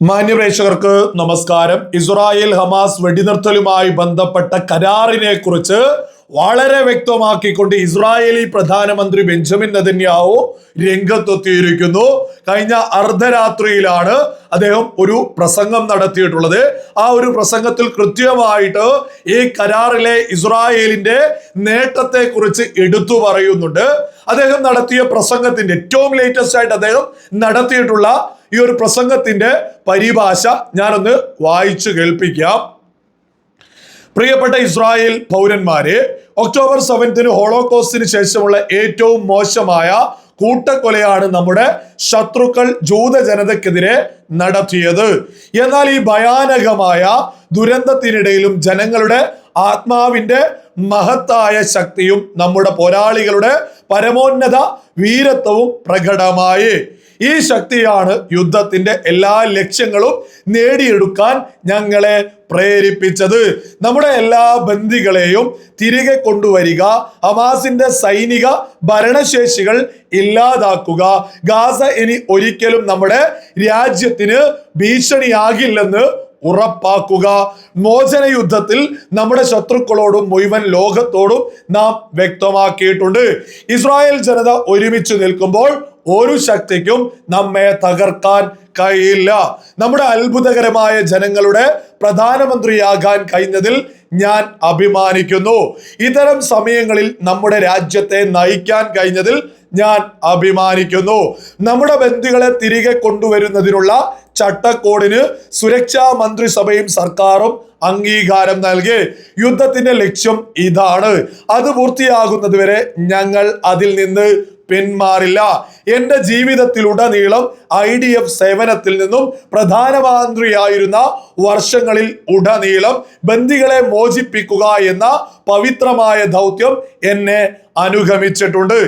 മാന്യപ്രേക്ഷകർക്ക് നമസ്കാരം. Israel Hamas വെടിനിർത്തലുമായി ബന്ധപ്പെട്ട കരാറിനെ കുറിച്ച് വളരെ വ്യക്തമാക്കിക്കൊണ്ട് ഇസ്രായേലി പ്രധാനമന്ത്രി ബെഞ്ചമിൻ നദന്യാവു രംഗത്തെത്തിയിരിക്കുന്നു. കഴിഞ്ഞ അർദ്ധരാത്രിയിലാണ് അദ്ദേഹം ഒരു പ്രസംഗം നടത്തിയിട്ടുള്ളത്. ആ ഒരു പ്രസംഗത്തിൽ കൃത്യമായിട്ട് ഈ കരാറിലെ ഇസ്രായേലിന്റെ നേട്ടത്തെ കുറിച്ച് എടുത്തു പറയുന്നുണ്ട്. അദ്ദേഹം നടത്തിയ പ്രസംഗത്തിന്റെ ഏറ്റവും ലേറ്റസ്റ്റ് ആയിട്ട് അദ്ദേഹം നടത്തിയിട്ടുള്ള ഈ ഒരു പ്രസംഗത്തിന്റെ പരിഭാഷ ഞാനൊന്ന് വായിച്ചു കേൾപ്പിക്കാം. പ്രിയപ്പെട്ട ഇസ്രായേൽ പൗരന്മാരെ ഒക്ടോബർ സെവൻത്തിന് ഹോളോകോസ്റ്റിന് ശേഷമുള്ള ഏറ്റവും മോശമായ കൂട്ടക്കൊലയാണ് നമ്മുടെ ശത്രുക്കൾ ജൂത ജനതക്കെതിരെ നടത്തിയത്. എന്നാൽ ഈ ഭയാനകമായ ദുരന്തത്തിനിടയിലും ജനങ്ങളുടെ ആത്മാവിന്റെ മഹത്തായ ശക്തിയും നമ്മുടെ പോരാളികളുടെ പരമോന്നത വീരത്വവും പ്രകടമായി. ഈ ശക്തിയാണ് യുദ്ധത്തിന്റെ എല്ലാ ലക്ഷ്യങ്ങളും നേടിയെടുക്കാൻ ഞങ്ങളെ പ്രേരിപ്പിച്ചത്. നമ്മുടെ എല്ലാ ബന്ദികളെയും തിരികെ കൊണ്ടുവരിക ഹമാസിന്റെ സൈനിക ഭരണശേഷികൾ ഇല്ലാതാക്കുക. ഗാസ ഇനി ഒരിക്കലും നമ്മുടെ രാജ്യത്തിന് ഭീഷണിയാകില്ലെന്ന് ഉറപ്പാക്കുക. മോചന യുദ്ധത്തിൽ നമ്മുടെ ശത്രുക്കളോടും മുഴുവൻ ലോകത്തോടും നാം വ്യക്തമാക്കിയിട്ടുണ്ട്. ഇസ്രായേൽ ജനത ഒരുമിച്ച് നിൽക്കുമ്പോൾ ഒരു ശക്തിക്കും നമ്മെ തകർക്കാൻ കഴിയില്ല. നമ്മുടെ അത്ഭുതകരമായ ജനങ്ങളുടെ പ്രധാനമന്ത്രിയാകാൻ കഴിഞ്ഞതിൽ ഞാൻ അഭിമാനിക്കുന്നു. ഇത്തരം സമയങ്ങളിൽ നമ്മുടെ രാജ്യത്തെ നയിക്കാൻ കഴിഞ്ഞതിൽ ഞാൻ അഭിമാനിക്കുന്നു. നമ്മുടെ ബന്ധുക്കളെ തിരികെ കൊണ്ടുവരുന്നതിനുള്ള ചട്ടക്കൂടിന് സുരക്ഷാ മന്ത്രിസഭയും സർക്കാരും അംഗീകാരം നൽകി. യുദ്ധത്തിന്റെ ലക്ഷ്യം ഇതാണ്. അത് പൂർത്തിയാകുന്നത് വരെ ഞങ്ങൾ അതിൽ നിന്ന് പിന്മാറില്ല. എന്റെ ജീവിതത്തിലുടനീളം ഐ ഡി എഫ് സേവനത്തിൽ നിന്നും പ്രധാനമന്ത്രിയായിരുന്ന വർഷങ്ങളിൽ ഉടനീളം ബന്ദികളെ മോചിപ്പിക്കുക എന്ന പവിത്രമായ ദൗത്യം എന്നെ അനുഗമിച്ചിട്ടുണ്ട്.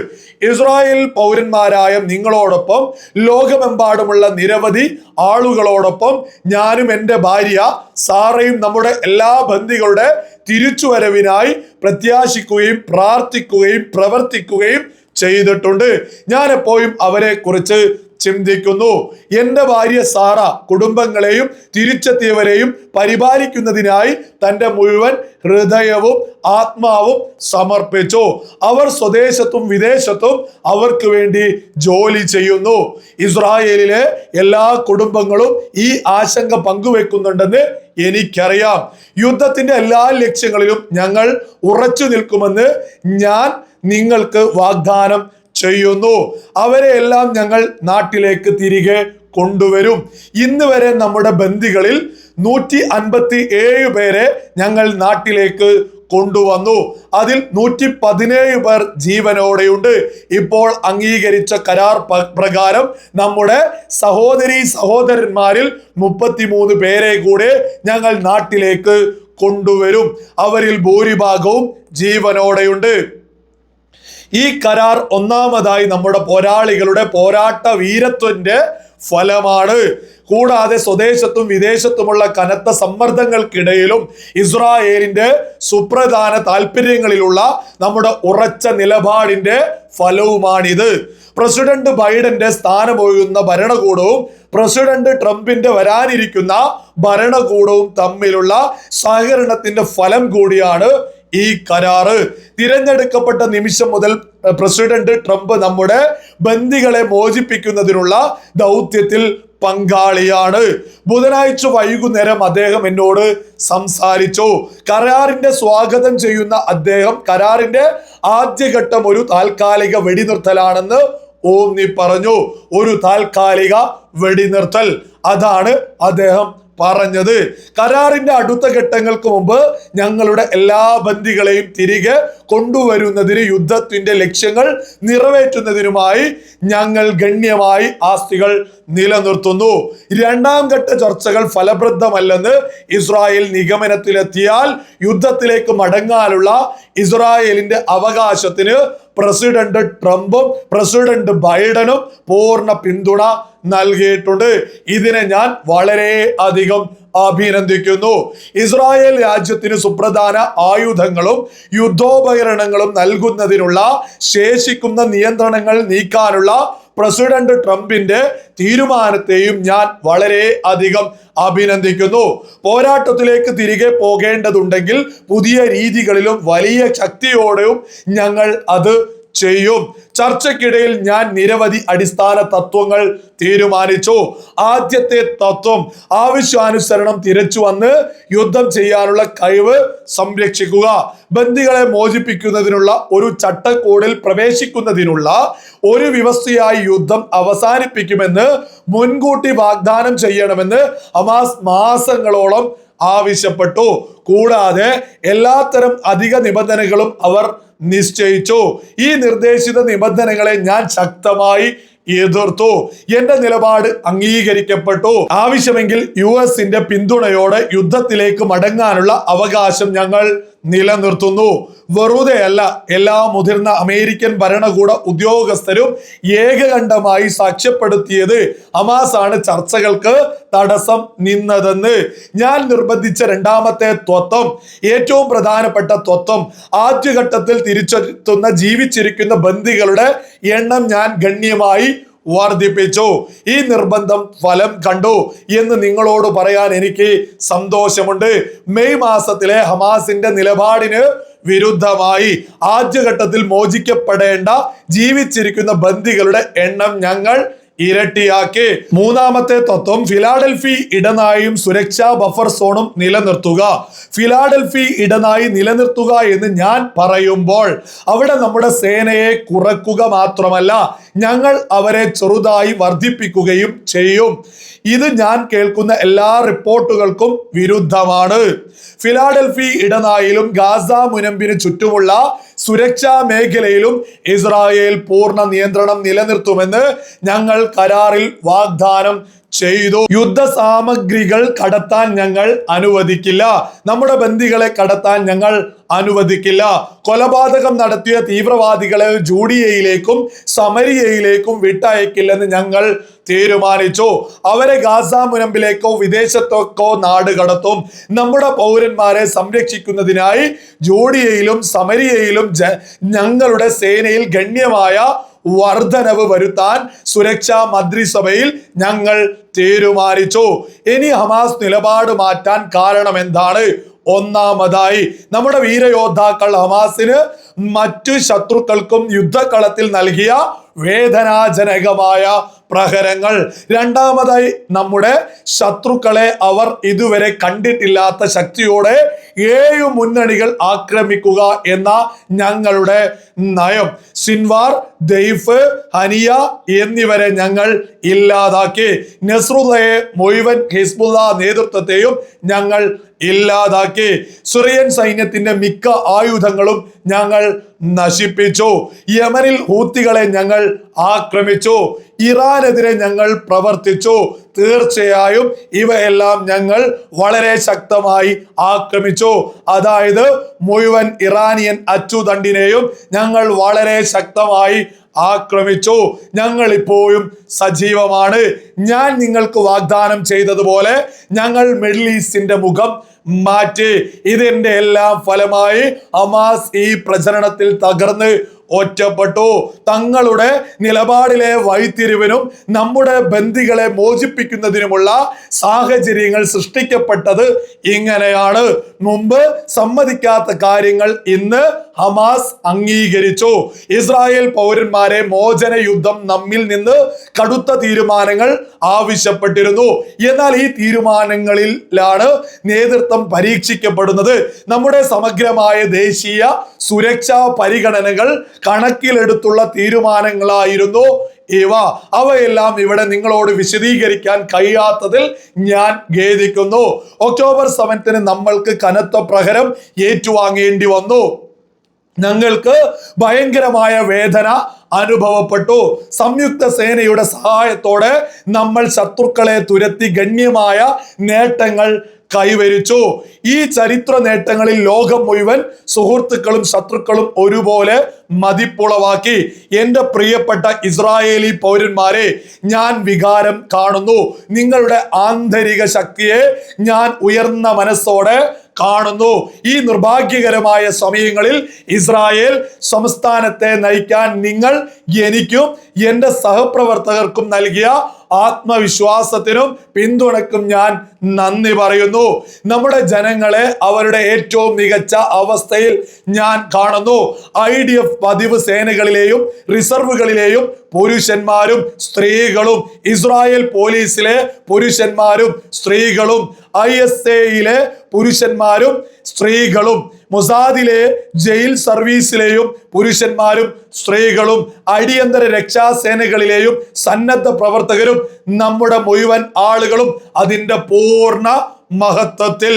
ഇസ്രായേൽ പൗരന്മാരായ നിങ്ങളോടൊപ്പം ലോകമെമ്പാടുമുള്ള നിരവധി ആളുകളോടൊപ്പം ഞാനും എന്റെ ഭാര്യ സാറയും നമ്മുടെ എല്ലാ ബന്ദികളുടെ തിരിച്ചുവരവിനായി പ്രത്യാശിക്കുകയും പ്രാർത്ഥിക്കുകയും പ്രവർത്തിക്കുകയും ചെയ്തിട്ടുണ്ട്. ഞാൻ എപ്പോഴും അവരെ കുറിച്ച് ചിന്തിക്കുന്നു. എന്റെ ഭാര്യ സാറ കുടുംബങ്ങളെയും തിരിച്ചെത്തിയവരെയും പരിപാലിക്കുന്നതിനായി തന്റെ മുഴുവൻ ഹൃദയവും ആത്മാവും സമർപ്പിച്ചു. അവർ സ്വദേശത്തും വിദേശത്തും അവർക്ക് വേണ്ടി ജോലി ചെയ്യുന്നു. ഇസ്രായേലിലെ എല്ലാ കുടുംബങ്ങളും ഈ ആശങ്ക പങ്കുവെക്കുന്നുണ്ടെന്ന് എനിക്കറിയാം. യുദ്ധത്തിന്റെ എല്ലാ ലക്ഷ്യങ്ങളിലും ഞങ്ങൾ ഉറച്ചു നിൽക്കുമെന്ന് ഞാൻ നിങ്ങൾക്ക് വാഗ്ദാനം ചെയ്യുന്നു. അവരെ എല്ലാം ഞങ്ങൾ നാട്ടിലേക്ക് തിരികെ കൊണ്ടുവരും. ഇന്ന് വരെ നമ്മുടെ ബന്ദികളിൽ നൂറ്റി അൻപത്തി ഏഴ് പേരെ ഞങ്ങൾ നാട്ടിലേക്ക് കൊണ്ടുവന്നു. അതിൽ നൂറ്റി പതിനേഴ് പേർ ജീവനോടെയുണ്ട്. ഇപ്പോൾ അംഗീകരിച്ച കരാർ പ്രകാരം നമ്മുടെ സഹോദരി സഹോദരന്മാരിൽ മുപ്പത്തിമൂന്ന് പേരെ കൂടെ ഞങ്ങൾ നാട്ടിലേക്ക് കൊണ്ടുവരും. അവരിൽ ഭൂരിഭാഗവും ജീവനോടെയുണ്ട്. ഈ കരാർ ഒന്നാമതായി നമ്മുടെ പോരാളികളുടെ പോരാട്ട വീരത്വന്റെ ഫലമാണ്. കൂടാതെ സ്വദേശത്തും വിദേശത്തുമുള്ള കനത്ത സമ്മർദ്ദങ്ങൾക്കിടയിലും ഇസ്രായേലിന്റെ സുപ്രധാന താല്പര്യങ്ങളിലുള്ള നമ്മുടെ ഉറച്ച നിലപാടിന്റെ ഫലവുമാണിത്. പ്രസിഡന്റ് ബൈഡന്റെ സ്ഥാനമൊഴുകുന്ന ഭരണകൂടവും പ്രസിഡന്റ് ട്രംപിന്റെ വരാനിരിക്കുന്ന ഭരണകൂടവും തമ്മിലുള്ള സഹകരണത്തിന്റെ ഫലം കൂടിയാണ് ഈ കരാറ് തിരഞ്ഞെടുക്കപ്പെട്ട നിമിഷം മുതൽ പ്രസിഡന്റ് ട്രംപ് നമ്മുടെ ബന്ദികളെ മോചിപ്പിക്കുന്നതിനുള്ള ദൗത്യത്തിൽ പങ്കാളിയാണ്. ബുധനാഴ്ച വൈകുന്നേരം അദ്ദേഹം എന്നോട് സംസാരിച്ചു. കരാറിന്റെ സ്വാഗതം ചെയ്യുന്ന അദ്ദേഹം കരാറിന്റെ ആദ്യഘട്ടം ഒരു താൽക്കാലിക വെടിനിർത്തലാണെന്ന് ഓന്നി പറഞ്ഞു. ഒരു താൽക്കാലിക വെടിനിർത്തൽ. അതാണ് അദ്ദേഹം പറഞ്ഞത്. കരാറിന്റെ അടുത്ത ഘട്ടങ്ങൾക്ക് മുമ്പ് ഞങ്ങളുടെ എല്ലാ ബന്ദികളെയും തിരികെ കൊണ്ടുവരുന്നതിന് യുദ്ധത്തിന്റെ ലക്ഷ്യങ്ങൾ നിറവേറ്റുന്നതിനുമായി ഞങ്ങൾ ഗണ്യമായി ആസ്തികൾ നിലനിർത്തുന്നു. രണ്ടാം ഘട്ട ചർച്ചകൾ ഫലപ്രദമല്ലെന്ന് ഇസ്രായേൽ നിഗമനത്തിലെത്തിയാൽ യുദ്ധത്തിലേക്ക് മടങ്ങാനുള്ള ഇസ്രായേലിന്റെ അവകാശത്തിന് പ്രസിഡന്റ് ട്രംപും പ്രസിഡന്റ് ബൈഡനും പൂർണ പിന്തുണ നൽകിയിട്ടുണ്ട്. ഇതിനെ ഞാൻ വളരെ അധികം അഭിനന്ദിക്കുന്നു. ഇസ്രായേൽ രാജ്യത്തിന് സുപ്രധാന ആയുധങ്ങളും യുദ്ധോപകരണങ്ങളും നൽകുന്നതിനുള്ള ശേഷിക്കുന്ന നിയന്ത്രണങ്ങൾ നീക്കാനുള്ള പ്രസിഡന്റ് ട്രംപിന്റെ തീരുമാനത്തെയും ഞാൻ വളരെ അധികം അഭിനന്ദിക്കുന്നു. പോരാട്ടത്തിലേക്ക് തിരികെ പോകേണ്ടതുണ്ടെങ്കിൽ പുതിയ രീതികളിലും വലിയ ശക്തിയോടെയും ഞങ്ങൾ അത് ചെയ്യും. ചർച്ചയ്ക്കിടയിൽ ഞാൻ നിരവധി അടിസ്ഥാന തത്വങ്ങൾ തീരുമാനിച്ചു. ആദ്യത്തെ തത്വം ആവശ്യാനുസരണം തിരച്ചു വന്ന് യുദ്ധം ചെയ്യാനുള്ള കഴിവ് സംരക്ഷിക്കുക. ബന്ദികളെ മോചിപ്പിക്കുന്നതിനുള്ള ഒരു ചട്ടക്കൂടിൽ പ്രവേശിക്കുന്നതിനുള്ള ഒരു വ്യവസ്ഥയായി യുദ്ധം അവസാനിപ്പിക്കുമെന്ന് മുൻകൂട്ടി വാഗ്ദാനം ചെയ്യണമെന്ന് ഹമാസ് മാസങ്ങളോളം ആവശ്യപ്പെട്ടു. കൂടാതെ എല്ലാത്തരം അധിക നിബന്ധനകളും അവർ നിശ്ചയിച്ചു. ഈ നിർദ്ദേശിത നിബന്ധനകളെ ഞാൻ ശക്തമായി എതിർത്തു. എന്റെ നിലപാട് അംഗീകരിക്കപ്പെട്ടു. ആവശ്യമെങ്കിൽ യു എസിന്റെ പിന്തുണയോടെ യുദ്ധത്തിലേക്ക് മടങ്ങാനുള്ള അവകാശം ഞങ്ങൾ നിലനിർത്തുന്നു. വെറുതെയല്ല എല്ലാ മുതിർന്ന അമേരിക്കൻ ഭരണകൂട ഉദ്യോഗസ്ഥരും ഏകകണ്ഠമായി സാക്ഷ്യപ്പെടുത്തിയത് ഹമാസാണ് ചർച്ചകൾക്ക് തടസ്സം നിന്നതെന്ന്. ഞാൻ നിർബന്ധിച്ച രണ്ടാമത്തെ തത്വം ഏറ്റവും പ്രധാനപ്പെട്ട തത്വം ആദ്യഘട്ടത്തിൽ തിരിച്ചെത്തുന്ന ജീവിച്ചിരിക്കുന്ന ബന്ദികളുടെ എണ്ണം ഞാൻ ഗണ്യമായി വർദ്ധിപ്പിച്ചു. ഈ നിർബന്ധം ഫലം കണ്ടു എന്ന് നിങ്ങളോട് പറയാൻ എനിക്ക് സന്തോഷമുണ്ട്. മെയ് മാസത്തിലെ ഹമാസിന്റെ നിലപാടിന് വിരുദ്ധമായി ആദ്യഘട്ടത്തിൽ മോചിക്കപ്പെടേണ്ട ജീവിച്ചിരിക്കുന്ന ബന്ദികളുടെ എണ്ണം ഞങ്ങൾ ഇരട്ടിയാക്കി. മൂന്നാമത്തെ തത്വം ഫിലാഡൽഫി ഇടനായും സുരക്ഷാ ബഫർ സോണും നിലനിർത്തുക. ഫിലാഡൽഫി ഇടനായി നിലനിർത്തുക എന്ന് ഞാൻ പറയുമ്പോൾ അവിടെ നമ്മുടെ സേനയെ കുറക്കുക മാത്രമല്ല ഞങ്ങൾ അവരെ ചെറുതായി വർദ്ധിപ്പിക്കുകയും ചെയ്യും. ഇത് ഞാൻ കേൾക്കുന്ന എല്ലാ റിപ്പോർട്ടുകൾക്കും വിരുദ്ധമാണ്. ഫിലാഡൽഫി ഇടനായിലും ഗാസ മുനമ്പിന് ചുറ്റുമുള്ള സുരക്ഷാ മേഖലയിലും ഇസ്രായേൽ പൂർണ നിയന്ത്രണം നിലനിർത്തുമെന്ന് ഞങ്ങൾ കരാറിൽ വാഗ്ദാനം ചെയ്തു. യുദ്ധ സാമഗ്രികൾ കടത്താൻ ഞങ്ങൾ അനുവദിക്കില്ല. നമ്മുടെ ബന്ദികളെ കടത്താൻ ഞങ്ങൾ അനുവദിക്കില്ല. കൊലപാതകം നടത്തിയ തീവ്രവാദികളെ ജൂഡിയയിലേക്കും സമരിയയിലേക്കും വിട്ടയക്കില്ലെന്ന് ഞങ്ങൾ തീരുമാനിച്ചു. അവരെ ഗാസ മുനമ്പിലേക്കോ വിദേശത്തേക്കോ നാട് കടത്തും. നമ്മുടെ പൗരന്മാരെ സംരക്ഷിക്കുന്നതിനായി ജൂഡിയയിലും സമരിയയിലും ഞങ്ങളുടെ സേനയിൽ ഗണ്യമായ വർധനവ് വരുത്താൻ സുരക്ഷാ മന്ത്രിസഭയിൽ ഞങ്ങൾ തീരുമാനിച്ചു. ഇനി ഹമാസ് നിലപാട് മാറ്റാൻ കാരണം എന്താണ്? ഒന്നാമതായി നമ്മുടെ വീരയോദ്ധാക്കൾ ഹമാസിന് മറ്റു ശത്രുക്കൾക്കും യുദ്ധക്കളത്തിൽ നൽകിയ വേദനാജനകമായ പ്രഹരങ്ങൾ. രണ്ടാമതായി നമ്മുടെ ശത്രുക്കളെ അവർ ഇതുവരെ കണ്ടിട്ടില്ലാത്ത ശക്തിയോടെ ഏഴു മുന്നണികൾ ആക്രമിക്കുക എന്ന ഞങ്ങളുടെ നയം. സിൻവാർ ദൈഫ് ഹനിയ എന്നിവരെ ഞങ്ങൾ ഇല്ലാതാക്കി. നസ്രുദയെ മുഴുവൻ ഹിസ്ബുല്ല നേതൃത്വത്തെയും ഞങ്ങൾ ഇല്ലാതാക്കി. സിറിയൻ സൈന്യത്തിന്റെ മിക്ക ആയുധങ്ങളും ഞങ്ങൾ നശിപ്പിച്ചു. യമനിൽ ഹൂത്തികളെ ഞങ്ങൾ ആക്രമിച്ചു. ഇറാനെതിരെ ഞങ്ങൾ പ്രവർത്തിച്ചു. തീർച്ചയായും ഇവയെല്ലാം ഞങ്ങൾ വളരെ ശക്തമായി ആക്രമിച്ചു. അതായത് മുഴുവൻ ഇറാനിയൻ അച്ചുതണ്ടിനെയും ഞങ്ങൾ വളരെ ശക്തമായി ആക്രമിച്ചു. ഞങ്ങൾ ഇപ്പോഴും സജീവമാണ്. ഞാൻ നിങ്ങൾക്ക് വാഗ്ദാനം ചെയ്തതുപോലെ ഞങ്ങൾ മിഡിൽ ഈസ്റ്റിന്റെ മുഖം മാറ്റി. ഇതിന്റെ എല്ലാം ഫലമായി ഹമാസ് ഈ പ്രചരണത്തിൽ തകർന്ന് ഒറ്റപ്പെട്ടു. തങ്ങളുടെ നിലപാടിലെ വഴിത്തിരിവിനും നമ്മുടെ ബന്ധികളെ മോചിപ്പിക്കുന്നതിനുമുള്ള സാഹചര്യങ്ങൾ സൃഷ്ടിക്കപ്പെട്ടത് ഇങ്ങനെയാണ്. മുമ്പ് സമ്മതിക്കാത്ത കാര്യങ്ങൾ ഇന്ന് ഹമാസ് അംഗീകരിച്ചു. ഇസ്രായേൽ പൗരന്മാരെ മോചന യുദ്ധം നമ്മിൽ നിന്ന് കടുത്ത തീരുമാനങ്ങൾ ആവശ്യപ്പെട്ടിരുന്നു. എന്നാൽ ഈ തീരുമാനങ്ങളിലാണ് നേതൃത്വം പരീക്ഷിക്കപ്പെടുന്നത് നമ്മുടെ സമഗ്രമായ ദേശീയ സുരക്ഷാ പരിഗണനകൾ കണക്കിലെടുത്തുള്ള തീരുമാനങ്ങളായിരുന്നു ഇവ. അവയെല്ലാം ഇവിടെ നിങ്ങളോട് വിശദീകരിക്കാൻ കഴിയാത്തതിൽ ഞാൻ ഖേദിക്കുന്നു. ഒക്ടോബർ സെവൻത്തിന് നമ്മൾക്ക് കനത്ത പ്രഹരം ഏറ്റുവാങ്ങേണ്ടി വന്നു. ഞങ്ങൾക്ക് ഭയങ്കരമായ വേദന അനുഭവപ്പെട്ടു. സംയുക്ത സേനയുടെ സഹായത്തോടെ നമ്മൾ ശത്രുക്കളെ തുരത്തി ഗണ്യമായ നേട്ടങ്ങൾ കൈവരിച്ചു. ഈ ചരിത്ര നേട്ടങ്ങളിൽ ലോകം മുഴുവൻ സുഹൃത്തുക്കളും ശത്രുക്കളും ഒരുപോലെ മതിപ്പുളവാക്കി. എന്റെ പ്രിയപ്പെട്ട ഇസ്രായേലി പൗരന്മാരെ ഞാൻ വികാരം കാണുന്നു. നിങ്ങളുടെ ആന്തരിക ശക്തിയെ ഞാൻ ഉയർന്ന മനസ്സോടെ കാണുന്നു. ഈ നിർഭാഗ്യകരമായ സമയങ്ങളിൽ ഇസ്രായേൽ സംസ്ഥാനത്തെ നയിക്കാൻ നിങ്ങൾ എനിക്കും എന്റെ സഹപ്രവർത്തകർക്കും നൽകിയ ആത്മവിശ്വാസത്തിനും പിന്തുണക്കും ഞാൻ നന്ദി പറയുന്നു. നമ്മുടെ ജനങ്ങളെ അവരുടെ ഏറ്റവും മികച്ച അവസ്ഥയിൽ ഞാൻ കാണുന്നു. ഐ ഡി എഫ് പതിവ് സേനകളിലെയും റിസർവുകളിലെയും പുരുഷന്മാരും സ്ത്രീകളും ഇസ്രായേൽ പോലീസിലെ പുരുഷന്മാരും സ്ത്രീകളും ഐ എസ് എയിലെ പുരുഷന്മാരും സ്ത്രീകളും മൊസാദിലെ ജയിൽ സർവീസിലെയും പുരുഷന്മാരും സ്ത്രീകളും അടിയന്തര രക്ഷാസേനകളിലെയും സന്നദ്ധ പ്രവർത്തകരും നമ്മുടെ മുഴുവൻ ആളുകളും അതിന്റെ പൂർണ മഹത്വത്തിൽ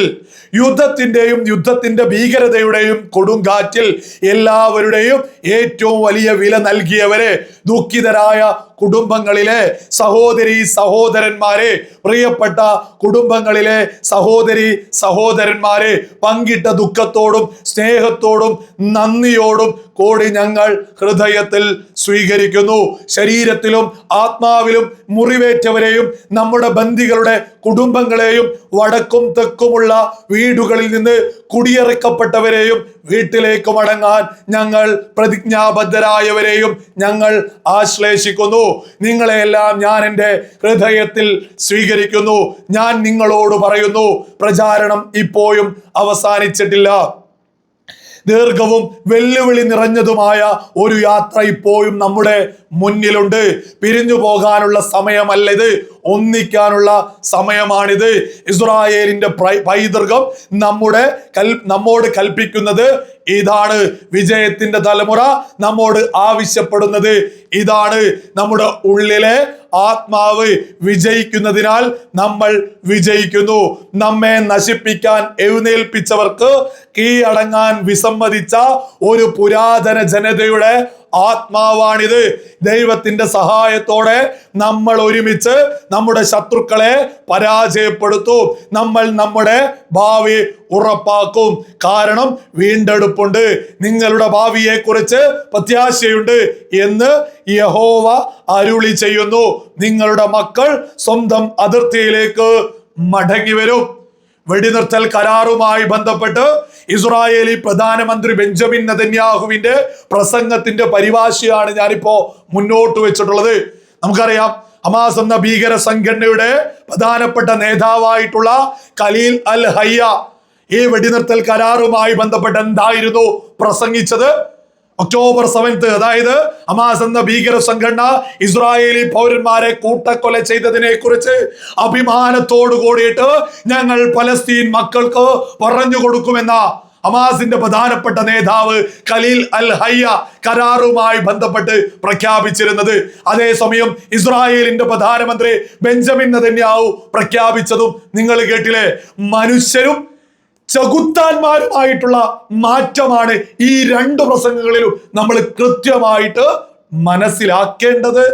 യുദ്ധത്തിന്റെയും യുദ്ധത്തിന്റെ ഭീകരതയുടെയും കൊടുങ്കാറ്റിൽ എല്ലാവരുടെയും ഏറ്റവും വലിയ വില നൽകിയവരെ ദുഃഖിതരായ കുടുംബങ്ങളിലെ സഹോദരി സഹോദരന്മാരെ പ്രിയപ്പെട്ട കുടുംബങ്ങളിലെ സഹോദരി സഹോദരന്മാരെ പങ്കിട്ട ദുഃഖത്തോടും സ്നേഹത്തോടും നന്ദിയോടും കൂടി ഞങ്ങൾ ഹൃദയത്തിൽ സ്വീകരിക്കുന്നു. ശരീരത്തിലും ആത്മാവിലും മുറിവേറ്റവരെയും നമ്മുടെ ബന്ധികളുടെ കുടുംബങ്ങളെയും വടക്കും തെക്കുമുള്ള വീടുകളിൽ നിന്ന് കുടിയിറക്കപ്പെട്ടവരെയും വീട്ടിലേക്ക് മടങ്ങാൻ ഞങ്ങൾ പ്രതിജ്ഞാബദ്ധരായവരെയും ഞങ്ങൾ ആശ്ലേഷിക്കുന്നു. നിങ്ങളെയെല്ലാം ഞാൻ എന്റെ ഹൃദയത്തിൽ സ്വീകരിക്കുന്നു. ഞാൻ നിങ്ങളോട് പറയുന്നു പ്രചാരണം ഇപ്പോഴും അവസാനിച്ചിട്ടില്ല. ദീർഘവും വെല്ലുവിളി നിറഞ്ഞതുമായ ഒരു യാത്ര ഇപ്പോഴും നമ്മുടെ മുന്നിലുണ്ട്. പിരിഞ്ഞു പോകാനുള്ള സമയമല്ല ഇത്. ഒന്നിക്കാനുള്ള സമയമാണിത്. ഇസ്രായേലിന്റെ പൈതൃകം നമ്മുടെ കൽ നമ്മോട് കൽപ്പിക്കുന്നത് ഇതാണ് വിജയത്തിന്റെ തലമുറ നമ്മോട് ആവശ്യപ്പെടുന്നത്. ഇതാണ് നമ്മുടെ ഉള്ളിലെ ആത്മാവ് വിജയിക്കുന്നതിനാൽ നമ്മൾ വിജയിക്കുന്നു. നമ്മെ നശിപ്പിക്കാൻ എഴുന്നേൽപ്പിച്ചവർക്ക് കീഴടങ്ങാൻ വിസമ്മതിച്ച ഒരു പുരാതന ജനതയുടെ ആത്മാവാണിത്. ദൈവത്തിന്റെ സഹായത്തോടെ നമ്മൾ ഒരുമിച്ച് നമ്മുടെ ശത്രുക്കളെ പരാജയപ്പെടുത്തും. നമ്മൾ നമ്മുടെ ഭാവി ഉറപ്പാക്കും. കാരണം വീണ്ടെടുപ്പുണ്ട്. നിങ്ങളുടെ ഭാവിയെ കുറിച്ച് പ്രത്യാശയുണ്ട് എന്ന് യഹോവ അരുളി ചെയ്യുന്നു. നിങ്ങളുടെ മക്കൾ സ്വന്തം അതിർത്തിയിലേക്ക് മടങ്ങി വരും. വെടിനിർത്തൽ കരാറുമായി ബന്ധപ്പെട്ട് ഇസ്രായേലി പ്രധാനമന്ത്രി ബെഞ്ചമിൻ നദന്യാഹുവിന്റെ പ്രസംഗത്തിന്റെ പരിഭാഷയാണ് ഞാനിപ്പോ മുന്നോട്ട് വെച്ചിട്ടുള്ളത്. നമുക്കറിയാം ഹമാസ് എന്ന ഭീകര സംഘടനയുടെ പ്രധാനപ്പെട്ട നേതാവായിട്ടുള്ള ഖലീൽ അൽ ഹയ്യ ഈ വെടിനിർത്തൽ കരാറുമായി ബന്ധപ്പെട്ട് എന്തായിരുന്നു പ്രസംഗിച്ചത്? ഒക്ടോബർ സെവൻത്ത് അതായത് അമാസ് എന്ന ഭീകര സംഘടന ഇസ്രായേലി പൗരന്മാരെ കൂട്ടക്കൊല ചെയ്തതിനെ കുറിച്ച് അഭിമാനത്തോടു കൂടിയിട്ട് ഞങ്ങൾ പലസ്തീൻ മക്കൾക്ക് പറഞ്ഞു കൊടുക്കുമെന്ന അമാസിന്റെ പ്രധാനപ്പെട്ട നേതാവ് ഖലീൽ അൽ ഹയ്യ കരാറുമായി ബന്ധപ്പെട്ട് പ്രഖ്യാപിച്ചിരുന്നത്. അതേസമയം ഇസ്രായേലിന്റെ പ്രധാനമന്ത്രി ബെഞ്ചമിൻ നെതന്യാഹു പ്രഖ്യാപിച്ചതും നിങ്ങൾ കേട്ടില്ലേ? മനുഷ്യരും ചകുത്താന്മാരുമായിട്ടുള്ള മാറ്റമാണ് ഈ രണ്ട് പ്രസംഗങ്ങളിലും നമ്മൾ കൃത്യമായിട്ട് മനസ്സിലാക്കേണ്ടത്.